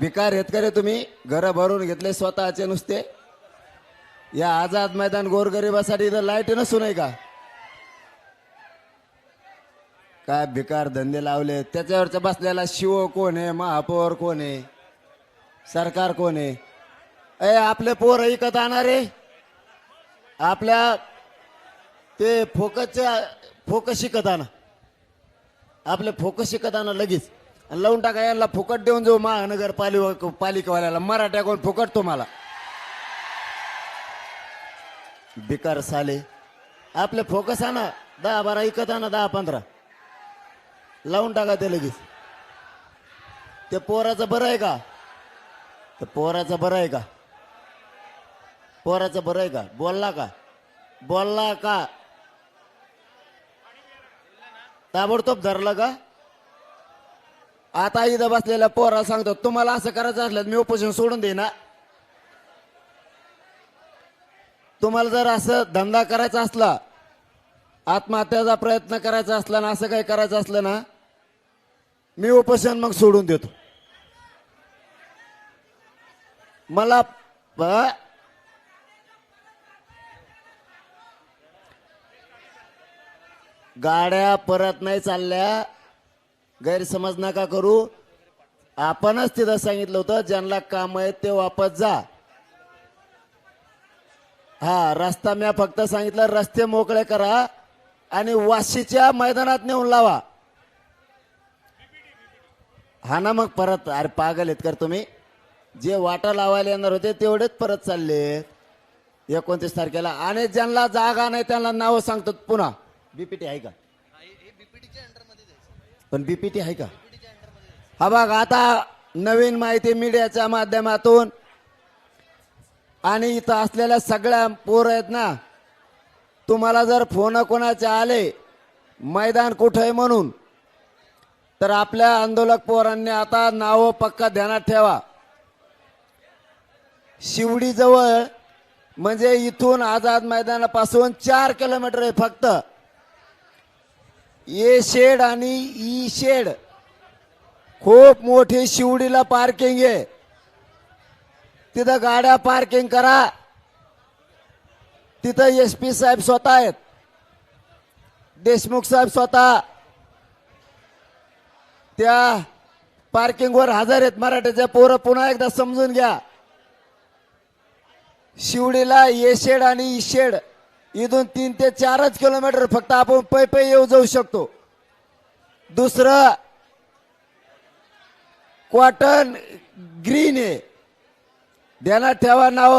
भिकार आहेत का रे तुम्ही? घर भरून घेतले स्वतःचे नुसते? या आझाद मैदान गोरगरिबासाठी इथं लाइट नसून आहे का? काय भिकार धंदे लावले? त्याच्यावरच्या बसलेला शिव कोण आहे? महापौर कोण आहे? सरकार कोण आहे? अय आपले पोर ऐकत आणणारे आपल्या ते फोकसच्या फोकस शिकत आणा. आपले फोकस शिकत आणा लगेच. आणि लावून टाका याला फुकट देऊन जाऊ महानगरपालिका पालिकावाल्याला मराठ्या कोण फुकट तुम्हाला. बिकार साले. आपले फोकस आणा दहा बारा इकत आणा दहा पंधरा. लावून टाका ते लगेच. ते पोराचं बरं आहे का? तर पोराचं बरं आहे का? पोराचं बरं आहे का? बोलला का? बोलला का? ताबडतोब धरलं का? आता इथं बसलेल्या पोरा सांगतो तुम्हाला असं करायचं असलं तर मी उपोषण सोडून देईना तुम्हाला जर असं धंदा करायचा असला आत्महत्याचा प्रयत्न करायचा असला ना असं काही करायचं असलं ना मी उपोषण मग सोडून देतो. मला ब- गाड्या परत नाही चालल्या. गैरसमज नका करू. आपणच तिथं सांगितलं होतं ज्यांना काम आहे ते वापस जा. हा रस्ता मी फक्त सांगितलं रस्ते मोकळे करा आणि वाशीच्या मैदानात नेऊन लावा. हा ना मग परत अरे पागल आहेत कर तुम्ही. जे वाटा लावायला येणार होते तेवढेच परत चालले एकोणतीस तारखेला. आणि ज्यांना जागा नाही त्यांना नावं सांगतो पुन्हा. बीपीटी आहे का पण बीपीटी आहे का? हा बघ आता नवीन माहिती मीडियाच्या माध्यमातून आणि इथं असलेल्या सगळ्या पोर आहेत ना तुम्हाला जर फोन कोणाचे आले मैदान कुठं आहे म्हणून तर आपल्या आंदोलक पोरांनी आता नावं पक्का ध्यानात ठेवा. शिवडीजवळ म्हणजे इथून आझाद मैदानापासून चार किलोमीटर आहे फक्त. ए शेड आणि ई शेड. खूप मोठी शिवडीला पार्किंग आहे. तिथं गाड्या पार्किंग करा. तिथं एस पी साहेब स्वतः आहेत. देशमुख साहेब स्वतः. त्या पार्किंगवर हजर आहेत मराठीचे पोरं. पुन्हा एकदा समजून घ्या. शिवडीला ए शेड आणि ई शेड. इथून तीन ते चारच किलोमीटर फक्त आपण पै पै येऊ जाऊ शकतो. दुसरं कॉटन ग्रीन आहे. ध्यानात ठेवा नाव.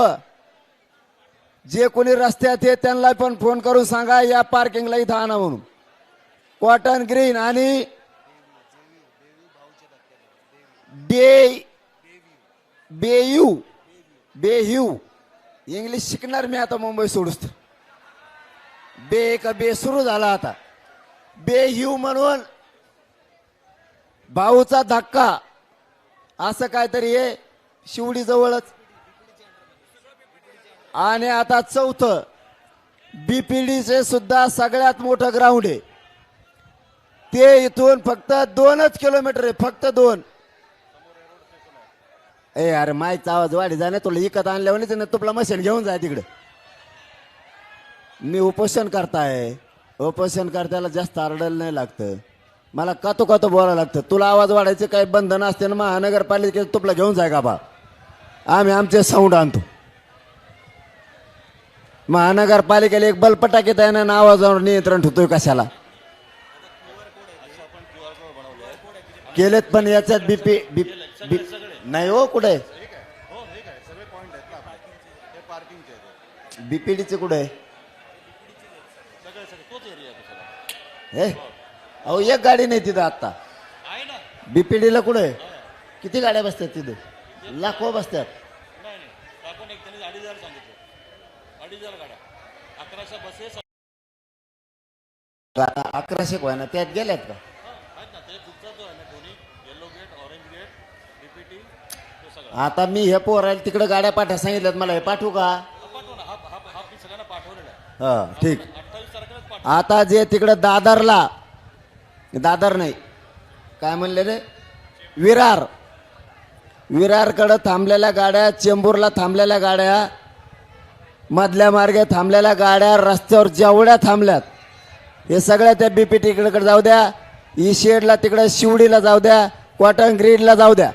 जे कोणी रस्त्यात आहे त्यांना पण फोन करून सांगा या पार्किंगला इथं आणा म्हणून. कॉटन ग्रीन आणि बे बेयू बेह्यू इंग्लिश शिकणार मी आता मुंबई सोडूस बे का बे सुरू झाला आता. बे हिव म्हणून भाऊचा धक्का. असं काहीतरी आहे शिवडी जवळच आणि आता चौथं बीपीडीचे सुद्धा सगळ्यात मोठं ग्राउंड आहे. ते इथून फक्त दोनच किलोमीटर आहे फक्त दोन. ए अरे माईचा आवाज वाढी जाणे तुला इकत आणल्यावर तुला मशीन घेऊन जाय तिकडे. मी उपोषण करताय. उपोषण करताना जास्त आरडायला नाही लागतं. मला कातो कातो बोलायला लागतं. तुला आवाज वाढायचं काही बंधन असते ना महानगरपालिकेत तुला घेऊन जाय का बा? आम्ही आमचे साऊंड आणतो. महानगरपालिकेला एक बल्ब टाकीत आहे ना आवाजावर नियंत्रण ठेवतोय कशाला? केलेत पण याच्यात बीपी बी नाही हो कुठे? बीपीडीचे कुठे? हे अहो एक गाडी नाही तिथं आता आहे ना? बीपीडीला कुठे किती गाड्या बसतात तिथे? लाखो बसतात. अकराशे कोय ना त्यात गेल्यात का? आता मी हे पोरायला तिकडे गाड्या पाठवा सांगितल्यात मला हे पाठवू का? हा हा हा हा हा ठीक. आता जे तिकडं दादरला दादर नाही काय म्हणले रे? विरार. विरारकडं थांबलेल्या गाड्या चेंबूरला थांबलेल्या गाड्या मधल्या मार्गे थांबलेल्या गाड्या रस्त्यावर जेवढ्या थांबल्यात हे सगळ्या त्या बीपी तिकडे जाऊ द्या ई शेडला शिवडीला जाऊ द्या कॉटन ग्रीडला जाऊ द्या.